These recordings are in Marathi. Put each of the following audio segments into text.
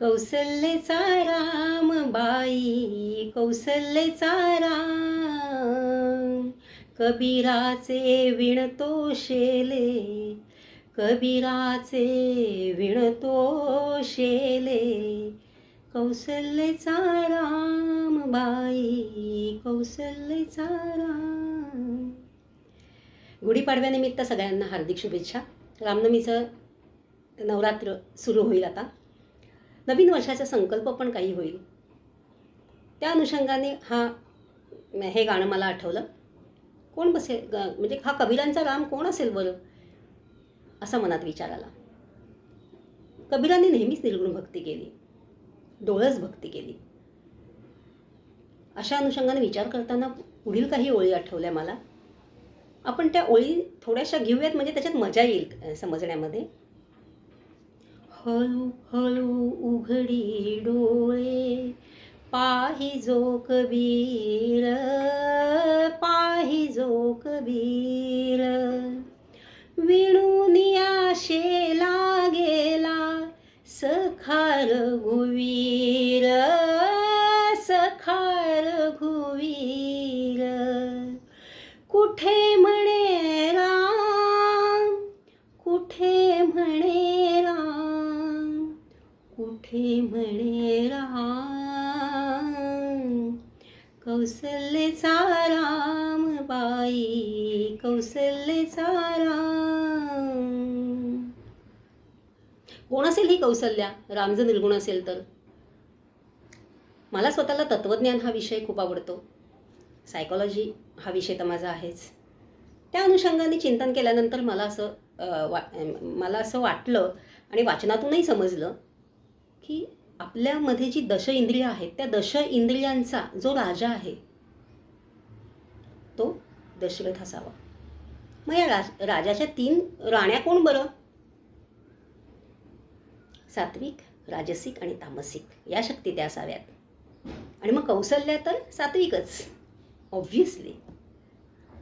कौसल्य राम बाई कौसल्य राम. कबीराचे विणतो शेले कबीराचे विणतो शेले कौसल्य राम बाई कौसल्यचा राम. गुढीपाडव्यानिमित्त सगळ्यांना हार्दिक शुभेच्छा. रामनवमीचं नवरात्र सुरू होईल आता. नवीन वर्षाचा संकल्प पण काही होईल. त्या अनुषंगाने हा हे गाणं मला आठवलं. कोण बसेल? ग म्हणजे हा कबीरांचा राम कोण असेल बरं? असा मनात विचार आला. कबीरांनी नेहमीच निर्गुण भक्ती केली. डोळस भक्ती केली. अशा अनुषंगाने विचार करताना पुढील काही ओळी आठवल्या मला. आपण त्या ओळी थोड्याशा घेऊयात म्हणजे त्याच्यात मजा येईल समजण्यामध्ये. हळू हळू उघडी डोळे पाहिजो कबीर पाहिजो कबीर कौसल्यचा राम बाई कौसल्यचा राम. कोण असेल ही कौसल्या? राम जर निर्गुण असेल तर. मला स्वतःला तत्त्वज्ञान हा विषय खूप आवडतो. सायकॉलॉजी हा विषय तर माझा आहेच. त्या अनुषंगाने चिंतन केल्यानंतर मला असं वा मला असं वाटलं आणि वाचनातूनही समजलं की आपल्यामध्ये जी दश इंद्रिय आहेत त्या दश इंद्रियांचा जो राजा आहे तो दशरथ असावा. मग या राज राजाच्या तीन राण्या कोण बरं? सात्विक राजसिक आणि तामसिक. या शक्ती त्या असाव्यात. आणि मग कौशल्या तर सात्विकच. ऑब्व्हियसली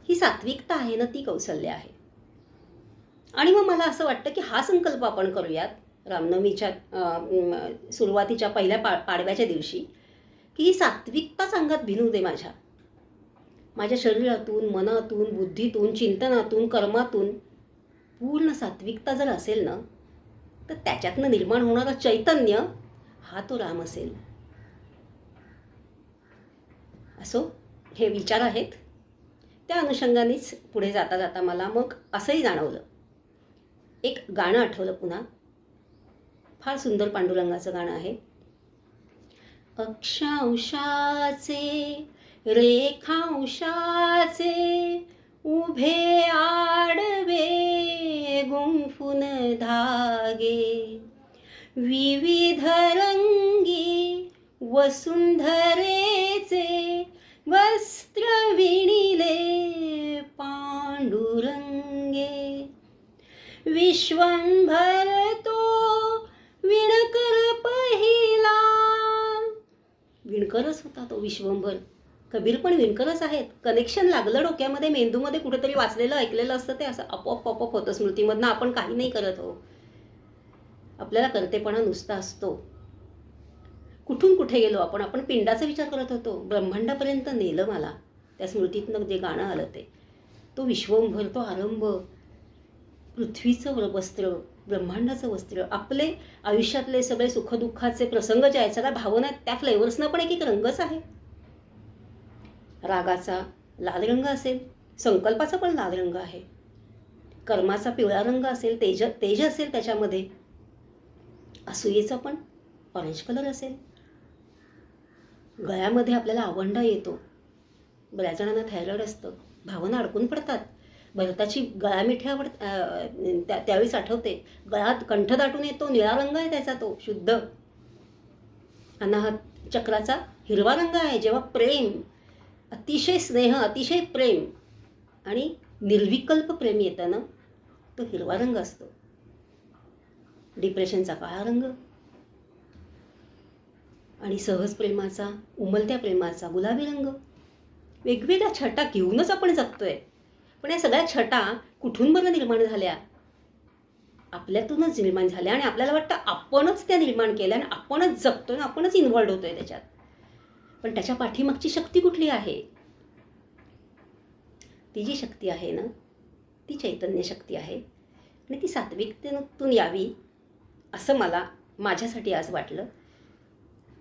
ही सात्विकता आहे ना ती कौशल्य आहे. आणि मग मला असं वाटतं की हा संकल्प आपण करूयात. रामनवमीच्या सुरुवातीच्या पहिल्या पा पाडव्याच्या दिवशी की ही सात्विकता सांगत भिनू दे माझ्या. माझ्या शरीरातून मनातून बुद्धीतून चिंतनातून कर्मातून पूर्ण सात्विकता जर असेल ना तर त्याच्यातनं निर्माण होणारं चैतन्य हा तो राम असेल. असो हे विचार आहेत. त्या अनुषंगानेच पुढे जाता जाता मला मग असंही जाणवलं. एक गाणं आठवलं पुन्हा. फार सुंदर पांडुरंगाचं गाणं आहे. अक्षांशाचे रेखांशाचे उभे आडवे गुंफून धागे. विविध रंगी वसुंधरेचे वस्त्र विणिले पांडुरंगे. विश्वंभर विणकरच होता तो विश्वंभर. कबीर पण विणकरच आहेत. कनेक्शन लागलं डोक्यामध्ये मेंदूमध्ये कुठेतरी वाचलेलं ऐकलेलं असतं ते असं आपोआप पॉपअप होतं स्मृतीमधनं. आपण काही नाही करत हो. आपल्याला करतेपणा नुसता असतो. कुठून कुठे गेलो आपण? आपण पिंडाचा विचार करत होतो. ब्रह्मांडापर्यंत नेलं मला. त्या स्मृतीतनं जे गाणं आलं ते. तो विश्वंभर तो आरंभ. पृथ्वीचं वस्त्र ब्रह्मांडाचं वस्त्र आपले आयुष्यातले सगळे सुखदुःखाचे प्रसंग जे आहेत सगळ्या भावना आहेत त्या फ्लेवर्सना पण एक एक रंगच आहे. रागाचा लाल रंग असेल संकल्पाचा पण लाल रंग आहे. कर्माचा पिवळा रंग असेल तेज तेज असेल त्याच्यामध्ये असूयेचा पण ऑरेंज कलर असेल. गळ्यामध्ये आपल्याला आवंडा येतो. बऱ्याच जणांना थायरॉइड असतं. भावना अडकून पडतात. भरताची गळा मिठी आवड त्या त्यावेळीच आठवते गळ्यात कंठ दाटून येतो निळा रंग आहे त्याचा तो शुद्ध. अनाहत चक्राचा हिरवा रंग आहे जेव्हा प्रेम अतिशय स्नेह अतिशय प्रेम आणि निर्विकल्प प्रेम येतं ना तो हिरवा रंग असतो. डिप्रेशनचा काळा रंग आणि सहज प्रेमाचा उमलत्या प्रेमाचा गुलाबी रंग. वेगवेगळ्या छटा घेऊनच आपण जगतोय. पण या सगळ्या छटा कुठून बरं निर्माण झाल्या? आपल्यातूनच निर्माण झाल्या आणि आपल्याला वाटतं आपणच त्या निर्माण केल्या आणि आपणच जगतोय आणि आपणच इन्व्हॉल्ड होतोय त्याच्यात. पण त्याच्या पाठीमागची शक्ती कुठली आहे? ती जी शक्ती आहे ना ती चैतन्य शक्ती आहे आणि ती सात्विकतेतून यावी असं मला माझ्यासाठी आज वाटलं.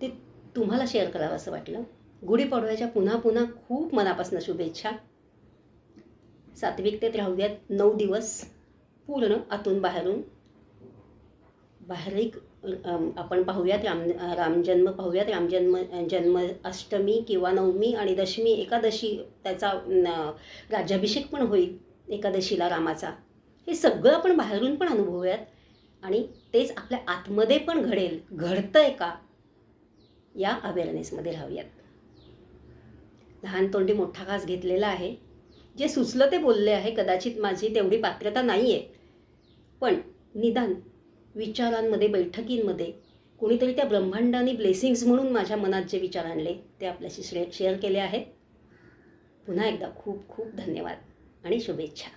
ते तुम्हाला शेअर करावं असं वाटलं. गुढीपाडव्याच्या पुन्हा पुन्हा खूप मनापासून शुभेच्छा. सात्विकतेत राहूयात नऊ दिवस पूर्ण आतून बाहेरून. बाहेरही आपण पाहूयात राम रामजन्म पाहूयात रामजन्म जन्म अष्टमी किंवा नवमी आणि दशमी एकादशी त्याचा राज्याभिषेक पण होईल एकादशीला रामाचा. हे सगळं आपण बाहेरून पण अनुभवूयात आणि तेच आपल्या आतमध्ये पण घडेल घडतं आहे का या अवेअरनेसमध्ये राहूयात. लहान तोंडी मोठा घास घेतलेला आहे. जे सुचलं ते बोलले आहे कदाचित माझी तेवढी पात्रता नाही आहे पण निदान विचारांमध्ये बैठकींमध्ये कोणीतरी त्या ब्रह्मांडाने ब्लेसिंग्स म्हणून माझ्या मनात जे विचार आणले ते आपल्याशी शे शेअर केले आहेत. पुन्हा एकदा खूप खूप धन्यवाद आणि शुभेच्छा.